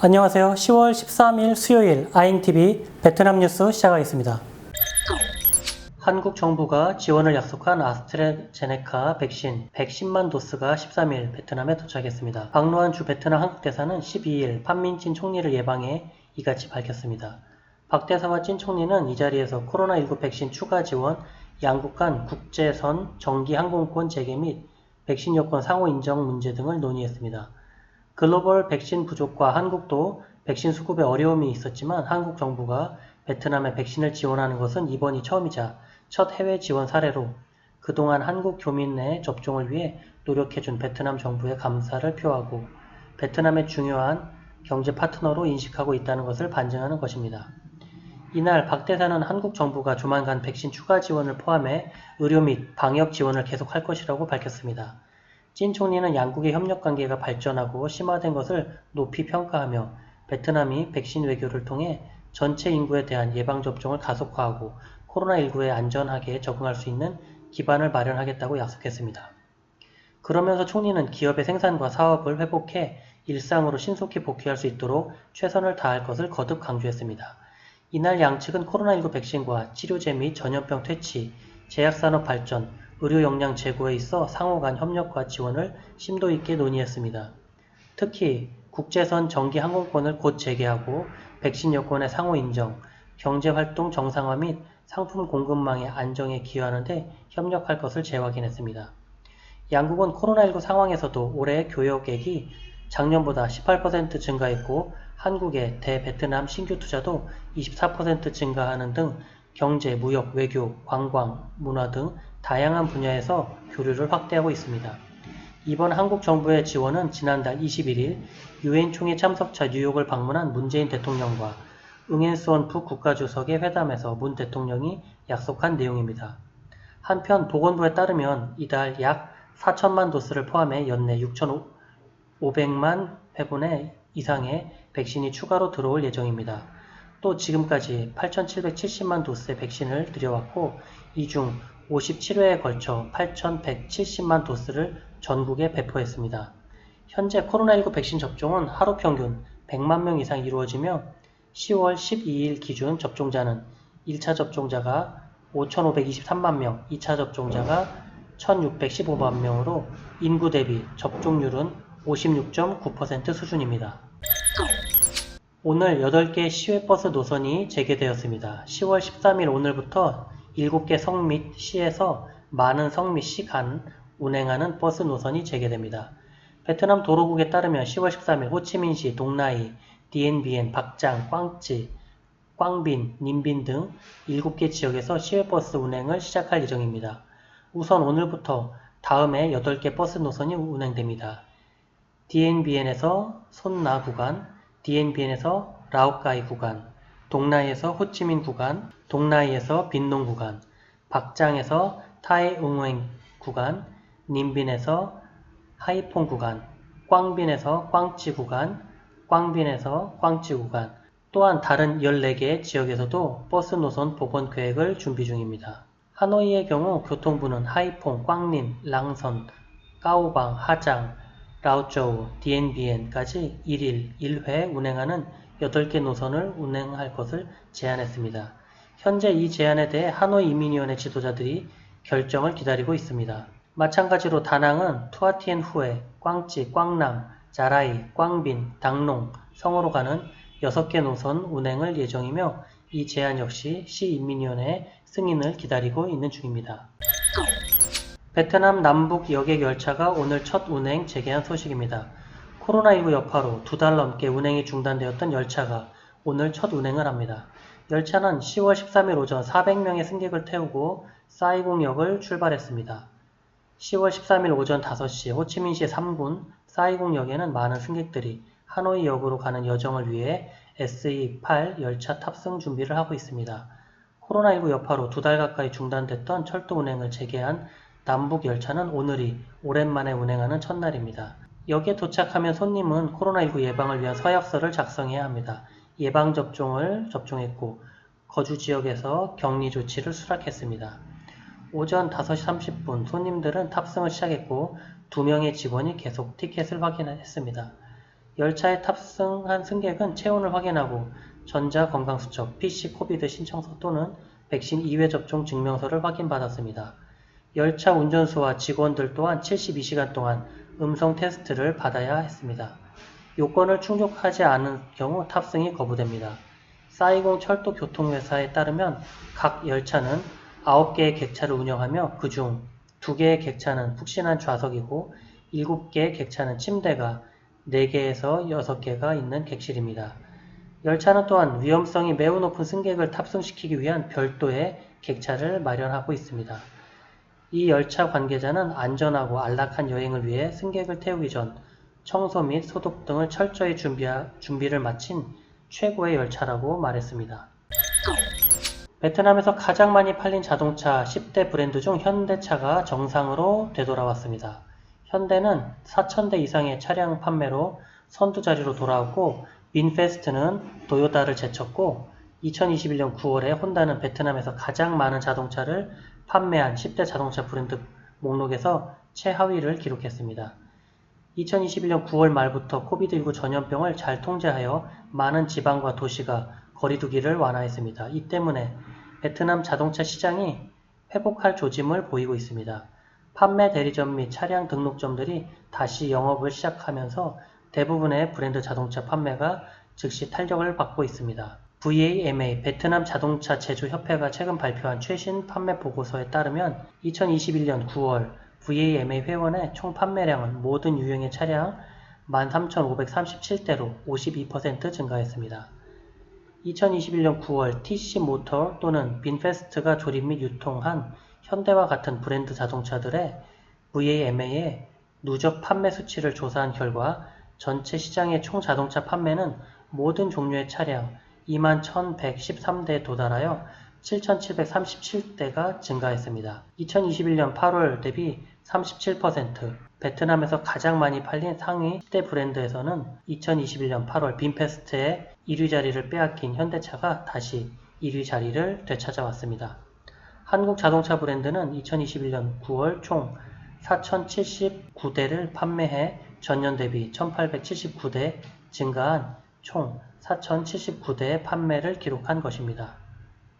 안녕하세요. 10월 13일 수요일 아잉TV 베트남 뉴스 시작하겠습니다. 한국 정부가 지원을 약속한 아스트라제네카 백신 110만 도스가 13일 베트남에 도착했습니다. 박노한 주 베트남 한국 대사는 12일 판민진 총리를 예방해 이같이 밝혔습니다. 박 대사와 찐 총리는 이 자리에서 코로나19 백신 추가 지원, 양국 간 국제선 정기 항공권 재개 및 백신 여건 상호 인정 문제 등을 논의했습니다. 글로벌 백신 부족과 한국도 백신 수급에 어려움이 있었지만 한국 정부가 베트남에 백신을 지원하는 것은 이번이 처음이자 첫 해외 지원 사례로 그동안 한국 교민 내 접종을 위해 노력해준 베트남 정부에 감사를 표하고 베트남의 중요한 경제 파트너로 인식하고 있다는 것을 반증하는 것입니다. 이날 박 대사는 한국 정부가 조만간 백신 추가 지원을 포함해 의료 및 방역 지원을 계속할 것이라고 밝혔습니다. 찐 총리는 양국의 협력 관계가 발전하고 심화된 것을 높이 평가하며 베트남이 백신 외교를 통해 전체 인구에 대한 예방접종을 가속화하고 코로나19에 안전하게 적응할 수 있는 기반을 마련하겠다고 약속했습니다. 그러면서 총리는 기업의 생산과 사업을 회복해 일상으로 신속히 복귀할 수 있도록 최선을 다할 것을 거듭 강조했습니다. 이날 양측은 코로나19 백신과 치료제 및 전염병 퇴치, 제약산업 발전, 의료 역량 제고에 있어 상호 간 협력과 지원을 심도 있게 논의했습니다. 특히 국제선 정기 항공권을 곧 재개하고 백신 여권의 상호 인정, 경제활동 정상화 및 상품 공급망의 안정에 기여하는 데 협력할 것을 재확인했습니다. 양국은 코로나19 상황에서도 올해 교역액이 작년보다 18% 증가했고 한국의 대베트남 신규 투자도 24% 증가하는 등 경제, 무역, 외교, 관광, 문화 등 다양한 분야에서 교류를 확대하고 있습니다. 이번 한국 정부의 지원은 지난달 21일 유엔 총회 참석차 뉴욕을 방문한 문재인 대통령과 응앤수원 북국가주석의 회담에서 문 대통령이 약속한 내용입니다. 한편 보건부에 따르면 이달 약 4천만 도스를 포함해 연내 6,500만 회분의 이상의 백신이 추가로 들어올 예정입니다. 또 지금까지 8,770만 도스의 백신을 들여왔고 이 중 57회에 걸쳐 8,170만 도스를 전국에 배포했습니다. 현재 코로나19 백신 접종은 하루 평균 100만 명 이상 이루어지며 10월 12일 기준 접종자는 1차 접종자가 5,523만 명, 2차 접종자가 1,615만 명으로 인구 대비 접종률은 56.9% 수준입니다. 오늘 8개 시외버스 노선이 재개되었습니다. 10월 13일 오늘부터 7개 성 및 시에서 많은 성 및 시 간 운행하는 버스 노선이 재개됩니다. 베트남 도로국에 따르면 10월 13일 호치민시, 동나이, 디엔비엔, 박장, 꽝찌, 꽝빈, 님빈 등 7개 지역에서 시외버스 운행을 시작할 예정입니다. 우선 오늘부터 다음에 8개 버스 노선이 운행됩니다. DNBN에서 손나 구간, DNBN에서 라오카이 구간, 동나이에서 호치민 구간, 동나이에서 빈농 구간, 박장에서 타이웅행 구간, 님빈에서 하이퐁 구간, 꽝빈에서 꽝찌 구간, 꽝빈에서 꽝찌 구간, 또한 다른 14개 지역에서도 버스 노선 복원 계획을 준비 중입니다. 하노이의 경우 교통부는 하이퐁, 꽝린, 랑선, 까오방, 하장, 라오쩌우, 디엔비엔까지 1일 1회 운행하는 8개 노선을 운행할 것을 제안했습니다. 현재 이 제안에 대해 하노이 이민위원회 지도자들이 결정을 기다리고 있습니다. 마찬가지로 다낭은 투아티엔 후에, 꽝찌, 꽝남, 자라이, 꽝빈, 당농, 성으로 가는 6개 노선 운행을 예정이며 이 제안 역시 시인민위원회 승인을 기다리고 있는 중입니다. 베트남 남북 여객 열차가 오늘 첫 운행 재개한 소식입니다. 코로나19 여파로 두 달 넘게 운행이 중단되었던 열차가 오늘 첫 운행을 합니다. 열차는 10월 13일 오전 400명의 승객을 태우고 사이공역을 출발했습니다. 10월 13일 오전 5시 호치민시 3군 사이공역에는 많은 승객들이 하노이역으로 가는 여정을 위해 SE8 열차 탑승 준비를 하고 있습니다. 코로나19 여파로 두 달 가까이 중단됐던 철도 운행을 재개한 남북 열차는 오늘이 오랜만에 운행하는 첫날입니다. 역에 도착하면 손님은 코로나19 예방을 위한 서약서를 작성해야 합니다. 예방접종을 접종했고 거주 지역에서 격리 조치를 수락했습니다. 오전 5시 30분 손님들은 탑승을 시작했고 두 명의 직원이 계속 티켓을 확인했습니다. 열차에 탑승한 승객은 체온을 확인하고 전자건강수첩, PC 코비드 신청서 또는 백신 2회 접종 증명서를 확인받았습니다. 열차 운전수와 직원들 또한 72시간 동안 음성 테스트를 받아야 했습니다. 요건을 충족하지 않은 경우 탑승이 거부됩니다. 사이공 철도 교통회사에 따르면 각 열차는 9개의 객차를 운영하며 그중 2개의 객차는 푹신한 좌석이고 7개의 객차는 침대가 4개에서 6개가 있는 객실입니다. 열차는 또한 위험성이 매우 높은 승객을 탑승시키기 위한 별도의 객차를 마련하고 있습니다. 이 열차 관계자는 안전하고 안락한 여행을 위해 승객을 태우기 전 청소 및 소독 등을 철저히 준비하, 준비를 마친 최고의 열차라고 말했습니다. 베트남에서 가장 많이 팔린 자동차 10대 브랜드 중 현대차가 정상으로 되돌아왔습니다. 현대는 4,000대 이상의 차량 판매로 선두 자리로 돌아왔고 빈페스트는 도요타를 제쳤고 2021년 9월에 혼다는 베트남에서 가장 많은 자동차를 판매한 10대 자동차 브랜드 목록에서 최하위를 기록했습니다. 2021년 9월 말부터 코비드19 전염병을 잘 통제하여 많은 지방과 도시가 거리두기를 완화했습니다. 이 때문에 베트남 자동차 시장이 회복할 조짐을 보이고 있습니다. 판매 대리점 및 차량 등록점들이 다시 영업을 시작하면서 대부분의 브랜드 자동차 판매가 즉시 탄력을 받고 있습니다. VAMA 베트남 자동차 제조협회가 최근 발표한 최신 판매 보고서에 따르면 2021년 9월 VAMA 회원의 총 판매량은 모든 유형의 차량 13,537대로 52% 증가했습니다. 2021년 9월 TC 모터 또는 빈페스트가 조립 및 유통한 현대와 같은 브랜드 자동차들의 VAMA의 누적 판매 수치를 조사한 결과 전체 시장의 총 자동차 판매는 모든 종류의 차량 21,113대에 도달하여 7,737대가 증가했습니다. 2021년 8월 대비 37% 베트남에서 가장 많이 팔린 상위 10대 브랜드에서는 2021년 8월 빈페스트의 1위 자리를 빼앗긴 현대차가 다시 1위 자리를 되찾아왔습니다. 한국 자동차 브랜드는 2021년 9월 총 4,079대를 판매해 전년 대비 1,879대 증가한 총 4,079대의 판매를 기록한 것입니다.